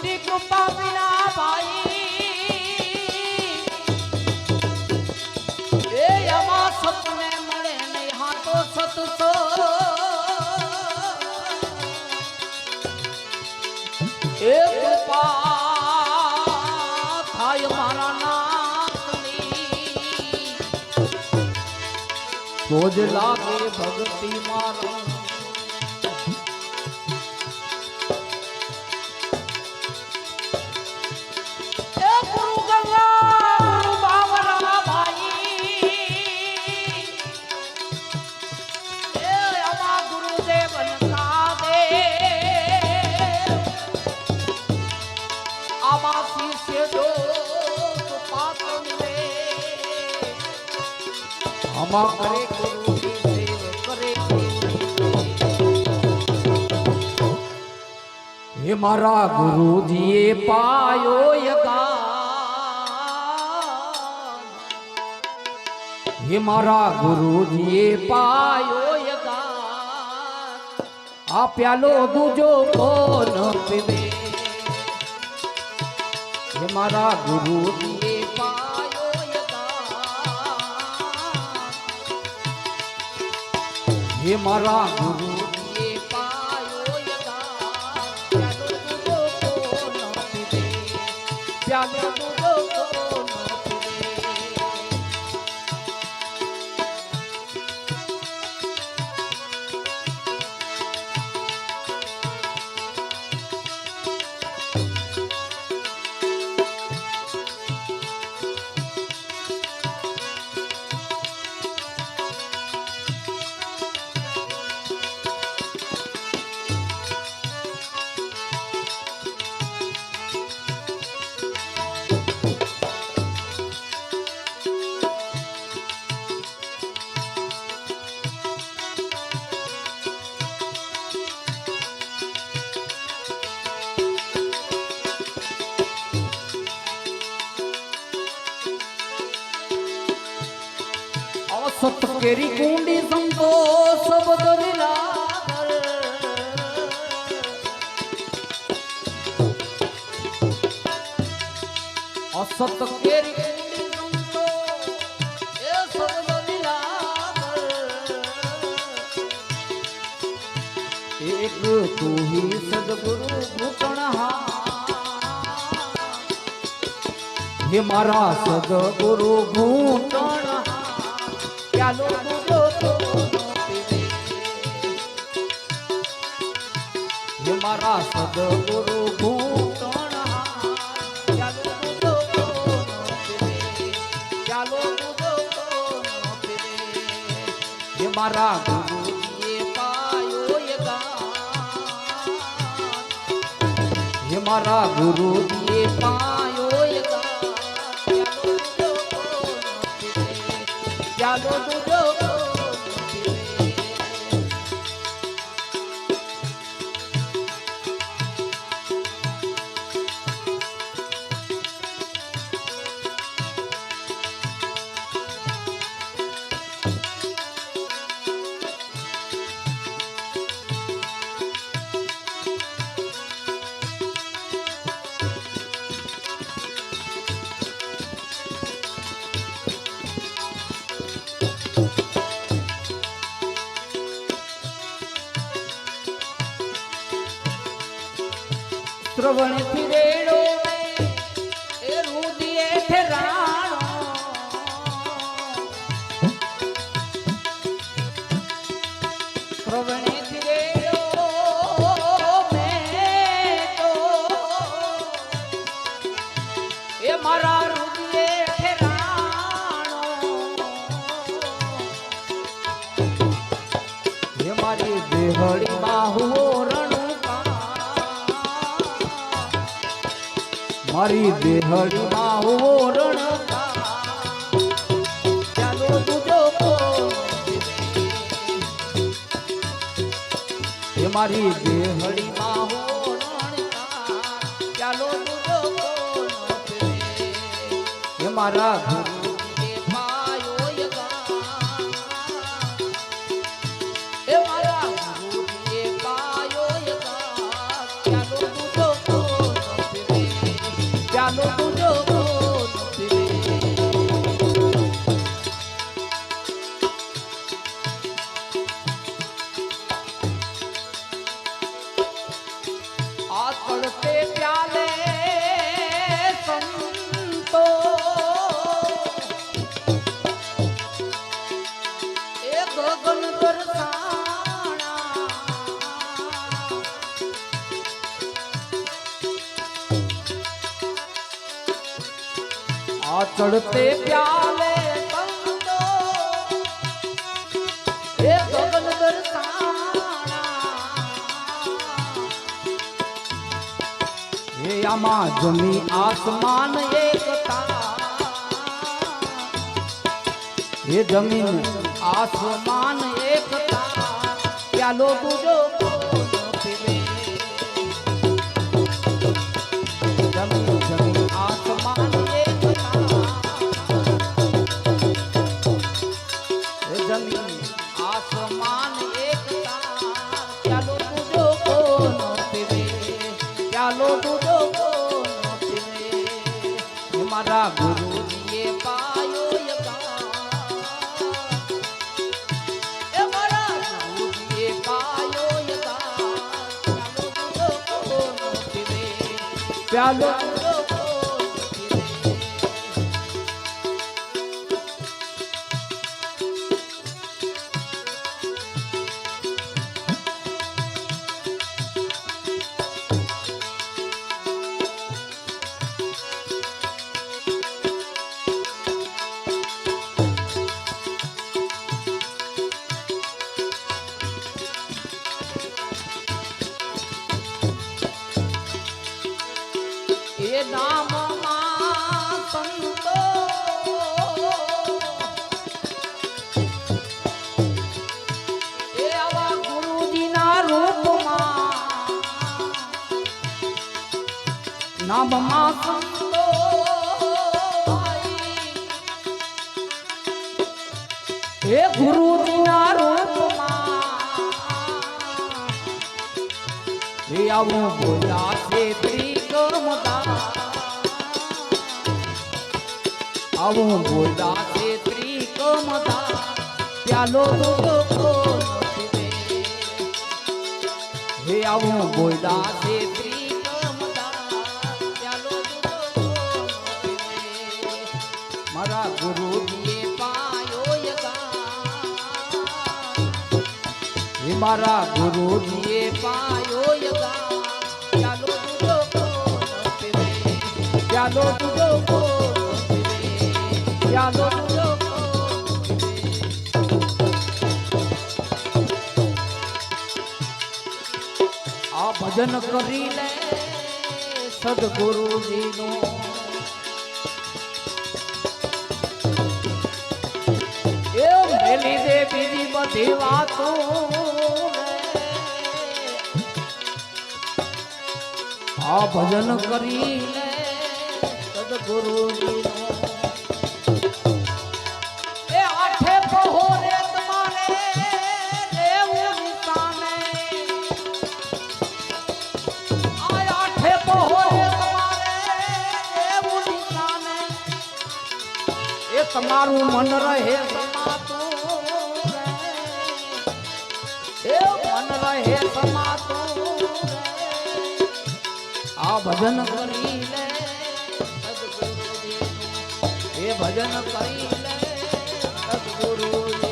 ગુરુજીની કૃપા વિના ભાઈ. એ એમાં સપને મળે નહીં હા તો સતસો એ કૃપા થાય મારા નાથની. તો જ લાગે ભક્તિ મારો હે મારા ગુરુજીએ પાયો હે મારા ગુરુજીએ પાયો આ પ્યાલો દૂજો કોન પીવે. હે મારા ગુરુજીએ પાયો હે મારા ગુરુ. પ્યાલો અસત કેરી કુંડી સંતોષ બદલા અસત કેરી એક તું હી સદગુરુ ભૂષણ હે મારા સદગુરુ હે મારા સદગુરુ મારા ગુરુજીએ પાયો હે મારા ગુરુજીએ પાયો ચાલો શ્રવણ ફિરેડો એ રુદિએ ઠેરાણો. શ્રવણ ફિરેડો મેં તો એ મારા રુદિએ મારી દેહડી તુજો હે મારી દેહળી બાહુ ચાલો મારા તળતે પ્યાલે સંતો એ ગગન આ ચડતે પ્યાલે આમાં જમી આસમાન એકતા. હે જમીન આસમાન એકતા. પ્યાલો જમીન જમીન પ્યાલો નામમાં સંતો. આવા ગુરુજીના રૂપમાં હે આવું બોલા છે આવું બોલા છે ત્રિકમદા પ્યાલો પીવે હે, આવું બોલા છે મારા ગુરુજીએ પાયો મારા ગુરુજીએ પાયો યગા. આ ભજન કરી લે સદગુરુજીનું એ મેલી દે બીજી બધી વાતો. આ ભજન કરી લે તમારું મન રહે મન રહે સમાતું. આ ભજન કરી લે. ભજન કરી લે સદગુરુજીનું.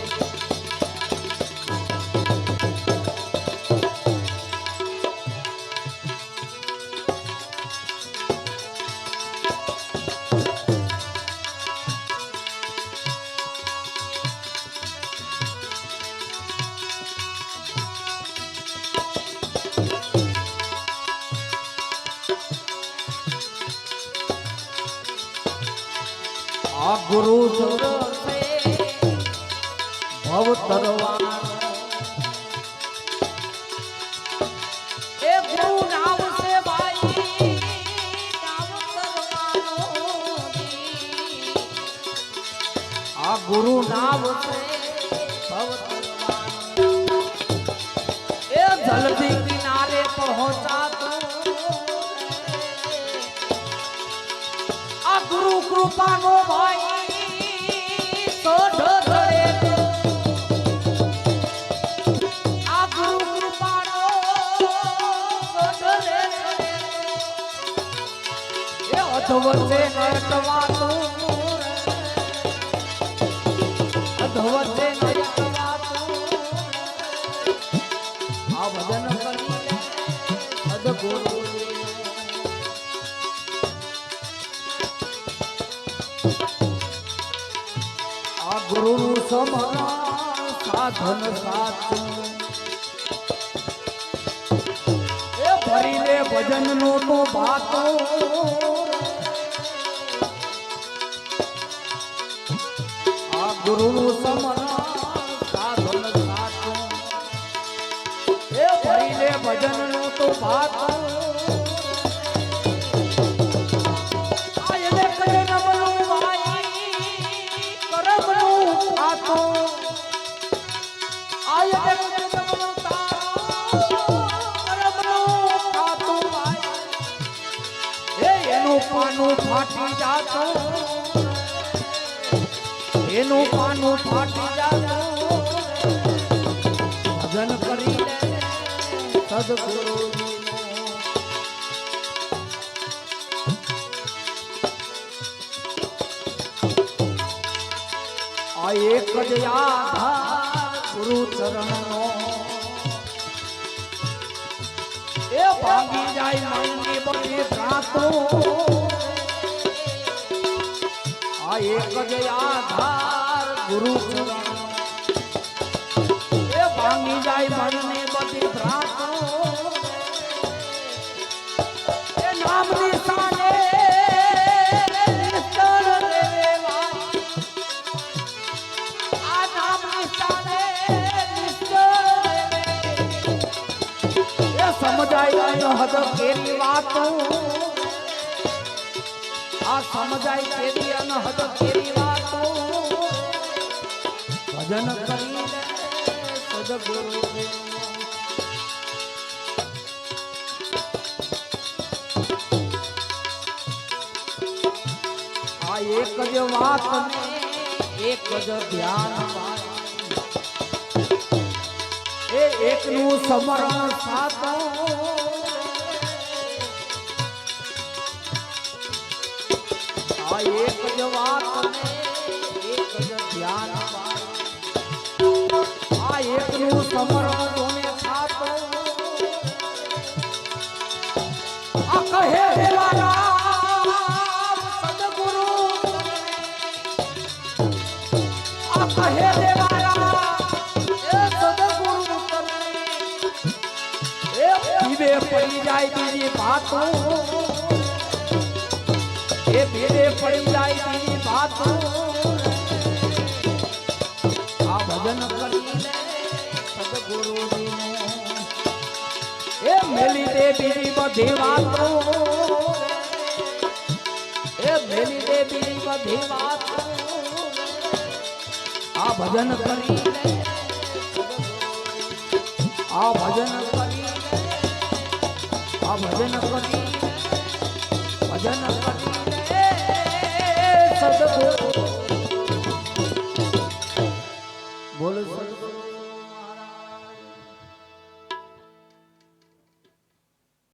ગુરુ નામ એ જલ્દી કિનારે પહોંચા. આ ગુરુ. કૃપાનો ભાઈ આ ભજન કરી આ ગુરુ સમાન સાધન સાચું એ ભરી લે ભજન નો તો ભાતો આ સમન સાધન સાચું એ ભરીને લે ભજન નો તો ભાતો એનું પાનું ફાટી જાતું ભજન કરી સદગુરુ આ એક જ આધાર ગુરુ ચરણનો. એ ભાગી જાય મંગી બધી પ્રાતો એક જ આધાર ગુરુ. એ ભાંગી જાય મનને બધી પ્રાતો એ નામની સાને સમજાય હદ કેરી વાતો. આ સમજાય કેરી અનહદ કેરી વાતો. ભજન કરી સદગુરુ આ એક જ વાત એક જ ધ્યાન એ એકનું સમરણ સાતો એક એક જ ધ્યાન આ એકનું સમરણ જોને સાતો આ કહે દેવારામ સદગુરુ આ કહે સદગુરુ તને પડી જાય બીજી વાતો. એ પીવે પડી જાય આ ભજન કરી લે એ મેલી દે બીજી બધી એ મેલી દે બીજી બધી ભજન કરી આ ભજન કરી આ ભજન કરી ભજન કરી લે સદગુરુ